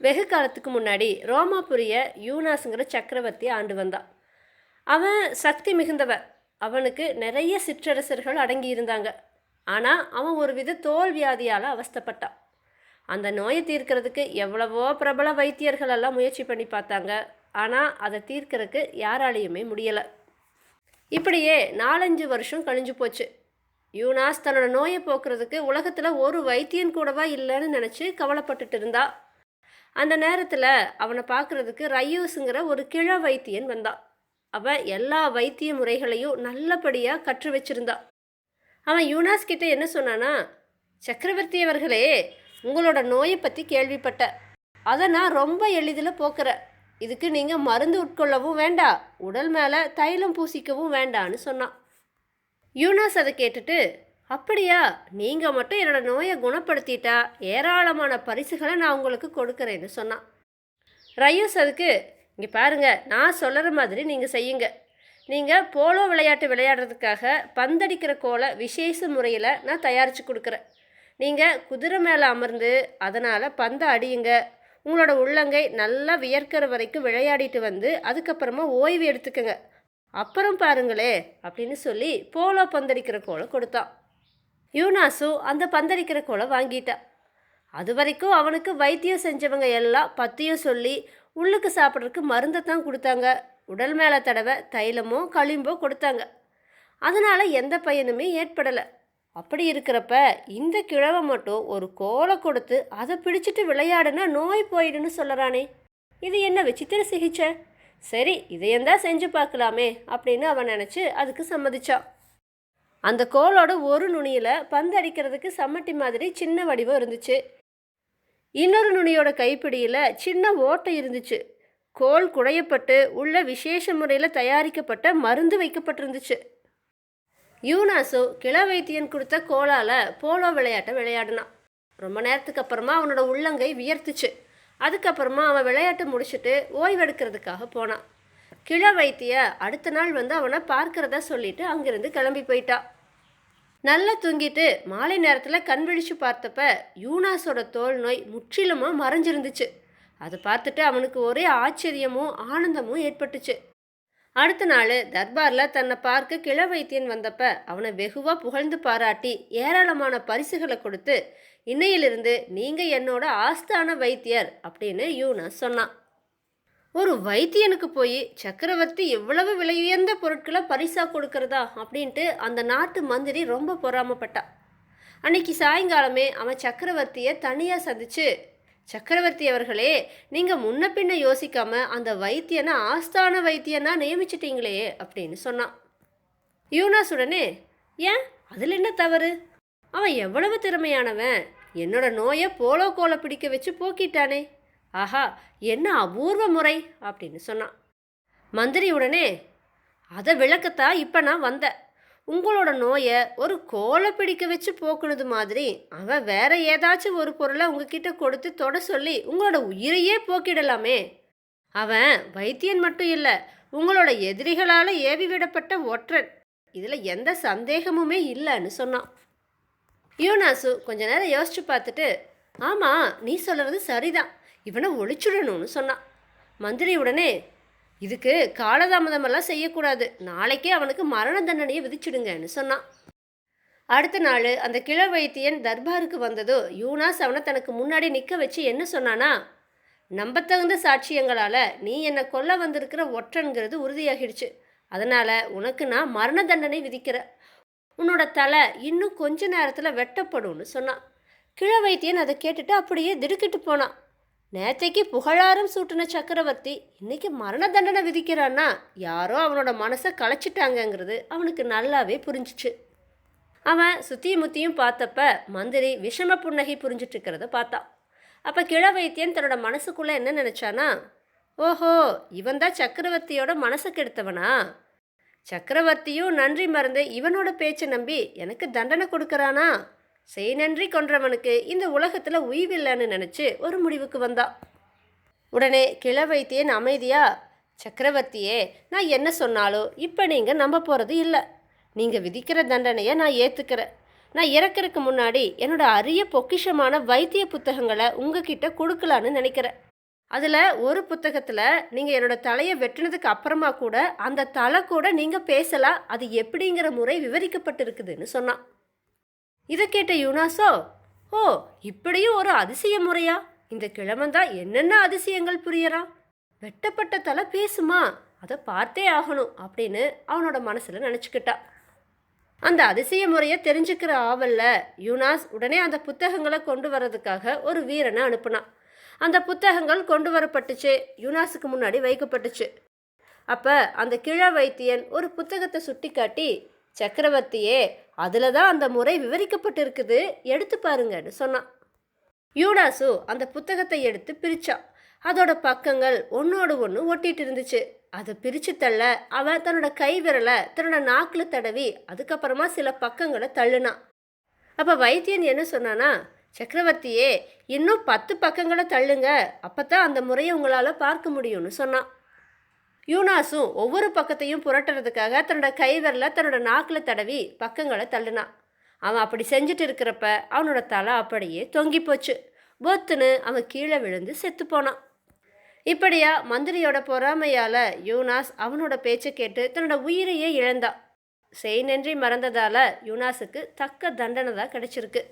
வெகு காலத்துக்கு முன்னாடி ரோமாபுரிய யூனாஸுங்கிற சக்கரவர்த்தி ஆண்டு வந்தான். அவன் சக்தி மிகுந்தவன் அவனுக்கு நிறைய சிற்றரசர்கள் அடங்கி இருந்தாங்க ஆனால் அவன் ஒரு வித தோல் வியாதியால் அவஸ்தைப்பட்டான். அந்த நோயை தீர்க்கிறதுக்கு எவ்வளவோ பிரபல வைத்தியர்கள் எல்லாம் முயற்சி பண்ணி பார்த்தாங்க. ஆனால் அதை தீர்க்கிறதுக்கு யாராலையுமே முடியலை. இப்படியே நாலஞ்சு வருஷம் கழிஞ்சு போச்சு. யூனாஸ் தன்னோட நோயை போக்குறதுக்கு உலகத்தில் ஒரு வைத்தியன் கூடவா இல்லைன்னு நினச்சி கவலைப்பட்டுட்டு இருந்தா. அந்த நேரத்தில் அவனை பார்க்குறதுக்கு ரையூஸுங்கிற ஒரு கிழ வைத்தியன் வந்தான் அவன் எல்லா வைத்திய முறைகளையும் நல்லபடியாக கற்று வச்சிருந்தான் அவன் யூனாஸ் கிட்ட என்ன சொன்னானா சக்கரவர்த்தி அவர்களே உங்களோட நோயை பற்றி கேள்விப்பட்ட. அதை நான் ரொம்ப எளிதில் போக்குறேன் இதுக்கு நீங்கள் மருந்து உட்கொள்ளவும் வேண்டாம் உடல் மேலே தைலம் பூசிக்கவும் வேண்டான்னு சொன்னான். யூனாஸ் அதை கேட்டுட்டு அப்படியா? நீங்கள் மட்டும் என்னோட நோயை குணப்படுத்திட்டா ஏராளமான பரிசுகளை நான் உங்களுக்கு கொடுக்குறேன்னு சொன்னான் ரயூஸ் அதுக்கு இங்கே பாருங்கள் நான் சொல்கிற மாதிரி நீங்கள் செய்யுங்க. நீங்கள் போலோ விளையாட்டு விளையாடுறதுக்காக பந்தடிக்கிற கோலை விசேஷ முறையில் நான் தயாரித்து கொடுக்குறேன். நீங்கள் குதிரை மேலே அமர்ந்து அதனால் பந்தை அடியுங்க. உங்களோட உள்ளங்கை நல்லா வியர்க்கிற வரைக்கும் விளையாடிட்டு வந்து அதுக்கப்புறமா ஓய்வு எடுத்துக்கங்க. அப்புறம் பாருங்களே அப்படின்னு சொல்லி போலோ பந்தடிக்கிற கோலை கொடுத்தான். யூனாசு அந்த பந்தளிக்கிற குளம் வாங்கிட்டான் அது வரைக்கும் அவனுக்கு வைத்தியம் செஞ்சவங்க எல்லாம் பத்தியம் சொல்லி உள்ளுக்கு சாப்பிட்றதுக்கு மருந்தை தான் கொடுத்தாங்க. உடல் மேலே தடவை தைலமோ களிம்போ கொடுத்தாங்க. அதனால் எந்த பயனுமே ஏற்படலை. அப்படி இருக்கிறப்ப இந்த கிழவை மட்டும் ஒரு கோலை கொடுத்து அதை பிடிச்சிட்டு விளையாடுனா நோய் போயிடுன்னு சொல்லறானே. இது என்ன விசித்திர சிகிச்சை? சரி இதையந்தான் செஞ்சு பார்க்கலாமே அப்படின்னு அவன் நினச்சி அதுக்கு சம்மதிச்சான். அந்த கோலோட ஒரு நுனியில் பந்து அடிக்கிறதுக்கு சம்மட்டி மாதிரி சின்ன வடிவம் இருந்துச்சு. இன்னொரு நுனியோட கைப்பிடியில் சின்ன ஓட்டை இருந்துச்சு. கோல் குடையப்பட்டு உள்ள விசேஷ முறையில் தயாரிக்கப்பட்ட மருந்து வைக்கப்பட்டிருந்துச்சு. யூனாசோ கிள வைத்தியன் கொடுத்த கோலால் போலோ விளையாட்டை விளையாடினான். ரொம்ப நேரத்துக்கு அப்புறமா அவனோட உள்ளங்கை வியர்த்துச்சு. அதுக்கப்புறமா அவன் விளையாட்டு முடிச்சுட்டு ஓய்வெடுக்கிறதுக்காக போனான். கிழ வைத்திய அடுத்த நாள் வந்து அவனை பார்க்கிறதா சொல்லிட்டு அங்கிருந்து கிளம்பி போயிட்டான் நல்லா தூங்கிட்டு மாலை நேரத்தில் கண் விழிச்சு பார்த்தப்ப யூனாஸோட தோல் நோய் முற்றிலுமாக மறைஞ்சிருந்துச்சு. அதை பார்த்துட்டு அவனுக்கு ஒரே ஆச்சரியமும் ஆனந்தமும் ஏற்பட்டுச்சு. அடுத்த நாள் தர்பாரில் தன்னை பார்க்க கிள வைத்தியன் வந்தப்ப அவனை வெகுவாக புகழ்ந்து பாராட்டி ஏராளமான பரிசுகளை கொடுத்து இன்னையிலிருந்து நீங்கள் என்னோட ஆஸ்தான வைத்தியர் அப்படின்னு யூனா சொன்னான். ஒரு வைத்தியனுக்கு போய் சக்கரவர்த்தி எவ்வளவு விலையுயர்ந்த பொருட்களை பரிசா கொடுக்கறதா அப்படின்ட்டு அந்த நாட்டு மந்திரி ரொம்ப பொறாமப்பட்டா. அன்னைக்கு சாயங்காலமே அவன் சக்கரவர்த்தியை தனியாக சந்திச்சு சக்கரவர்த்தி அவர்களே நீங்கள் முன்ன பின்ன யோசிக்காம அந்த வைத்தியனை ஆஸ்தான வைத்தியனா நியமிச்சிட்டீங்களே அப்படின்னு சொன்னான். யூனாஸ் உடனே ஏன்? அதில் என்ன தவறு? அவன் எவ்வளவு திறமையானவன். என்னோட நோயை போலோ கோலை பிடிக்க வச்சு போக்கிட்டானே. ஆஹா என்ன அபூர்வ முறை அப்படின்னு சொன்னான். மந்திரி உடனே அதை விளக்கத்தான் இப்போ நான் வந்தேன் உங்களோட நோயை ஒரு கோலை பிடிக்க வச்சு போக்குனது மாதிரி அவன் வேற ஏதாச்சும் ஒரு பொருளை உங்ககிட்ட கொடுத்து தொட சொல்லி உங்களோட உயிரையே போக்கிடலாமே. அவன் வைத்தியன் மட்டும் இல்லை உங்களோட எதிரிகளால் ஏவி விடப்பட்ட ஒற்றன். இதில் எந்த சந்தேகமுமே இல்லைன்னு சொன்னான். யோனாசு கொஞ்ச நேரம் யோசிச்சு பார்த்துட்டு ஆமாம் நீ சொல்கிறது சரிதான். இவனை ஒழிச்சுடணும்னு சொன்னான். மந்திரி உடனே இதுக்கு காலதாமதமெல்லாம் செய்யக்கூடாது. நாளைக்கே அவனுக்கு மரண தண்டனையை விதிச்சிடுங்கன்னு சொன்னான். அடுத்த நாள் அந்த கிழ வைத்தியன் தர்பாருக்கு வந்ததோ யூனாஸ் அவனை தனக்கு முன்னாடி நிற்க வச்சு என்ன சொன்னானா நம்பத்தகுந்த சாட்சியங்களால் நீ என்னை கொல்ல வந்திருக்கிற ஒற்றன்கிறது உறுதியாகிடுச்சு. அதனால் உனக்கு நான் மரண தண்டனை விதிக்கிற. உன்னோட தலை இன்னும் கொஞ்ச நேரத்தில் வெட்டப்படும்னு சொன்னான். கிழ வைத்தியன் அதை கேட்டுட்டு அப்படியே திடுக்கிட்டு போனான். நேற்றைக்கு புகழாரம் சூட்டின சக்கரவர்த்தி இன்னைக்கு மரண தண்டனை விதிக்கிறான்னா யாரோ அவனோட மனசை களைச்சிட்டாங்கங்கிறது அவனுக்கு நல்லாவே புரிஞ்சிச்சு. அவன் சுத்தியும் முத்தியும் பார்த்தப்ப மந்திரி விஷம புன்னகை புரிஞ்சிட்டு இருக்கிறத பார்த்தான் அப்போ கிழ வைத்தியன் தன்னோட மனசுக்குள்ளே என்ன நினச்சானா ஓஹோ இவன் தான் சக்கரவர்த்தியோட மனசை கெடுத்தவனா? சக்கரவர்த்தியும் நன்றி மறந்து இவனோட பேச்சை நம்பி எனக்கு தண்டனை கொடுக்கறானா? செய் நன்றி கொன்றவனுக்கு இந்த உலகத்தில் உய்வில்லைன்னு நினச்சி ஒரு முடிவுக்கு வந்தான் உடனே கிழ வைத்தியன் அமைதியா சக்கரவர்த்தியே நான் என்ன சொன்னாலும் இப்போ நீங்கள் நம்ப போகிறது இல்லை. நீங்கள் விதிக்கிற தண்டனையை நான் ஏற்றுக்கிறேன் நான் இறக்குறதுக்கு முன்னாடி என்னோட அரிய பொக்கிஷமான வைத்திய புத்தகங்களை உங்ககிட்ட கொடுக்கலான்னு நினைக்கிறேன் அதில் ஒரு புத்தகத்தில் நீங்கள் என்னோட தலையை வெட்டினதுக்கு அப்புறமா கூட அந்த தலை கூட நீங்கள் பேசலாம் அது எப்படிங்கிற முறை விவரிக்கப்பட்டிருக்குதுன்னு சொன்னான். இதை கேட்ட யுனாசோ ஓ இப்படியும் ஒரு அதிசய முறையா? இந்த கிழமன் என்னென்ன அதிசயங்கள் புரியறான் வெட்டப்பட்ட தலை பேசுமா? அதை பார்த்தே ஆகணும் அப்படின்னு அவனோட மனசில் நினச்சிக்கிட்டான் அந்த அதிசய முறையை தெரிஞ்சுக்கிற ஆவல்ல யூனாஸ் உடனே அந்த புத்தகங்களை கொண்டு வர்றதுக்காக ஒரு வீரனை அனுப்புனான். அந்த புத்தகங்கள் கொண்டு வரப்பட்டுச்சு யூனாஸுக்கு முன்னாடி வைக்கப்பட்டுச்சு. அப்போ அந்த கிழ வைத்தியன் ஒரு புத்தகத்தை சுட்டி காட்டி சக்கரவர்த்தியே அதில் தான் அந்த முறை விவரிக்கப்பட்டிருக்குது. எடுத்து பாருங்கன்னு சொன்னான். யூனாசு அந்த புத்தகத்தை எடுத்து பிரித்தான் அதோட பக்கங்கள் ஒன்றோடு ஒன்று ஒட்டிட்டு இருந்துச்சு. அதை பிரித்து தள்ள அவன் தன்னோட கை விரலை தன்னோட நாக்கில் தடவி அதுக்கப்புறமா சில பக்கங்களை தள்ளுனான். அப்போ வைத்தியன் என்ன சொன்னானா சக்கரவர்த்தியே இன்னும் பத்து பக்கங்களை தள்ளுங்க. அப்போ தான் அந்த முறையை உங்களால் பார்க்க முடியும்னு சொன்னான். யூனாஸும் ஒவ்வொரு பக்கத்தையும் புரட்டுறதுக்காக தன்னோட கைவரில் தன்னோட நாக்கில் தடவி பக்கங்களை தள்ளுனான். அவன் அப்படி செஞ்சுட்டு இருக்கிறப்ப அவனோட தலை அப்படியே தொங்கி போச்சு. பொத்துன்னு அவன் கீழே விழுந்து செத்து போனான். இப்படியா மந்திரியோட பொறாமையால் யூனாஸ் அவனோட பேச்சை கேட்டு தன்னோட உயிரையே இழந்தான். செய் நன்றி மறந்ததால் யூனாஸுக்கு தக்க தண்டனை தான் கிடைச்சிருக்கு.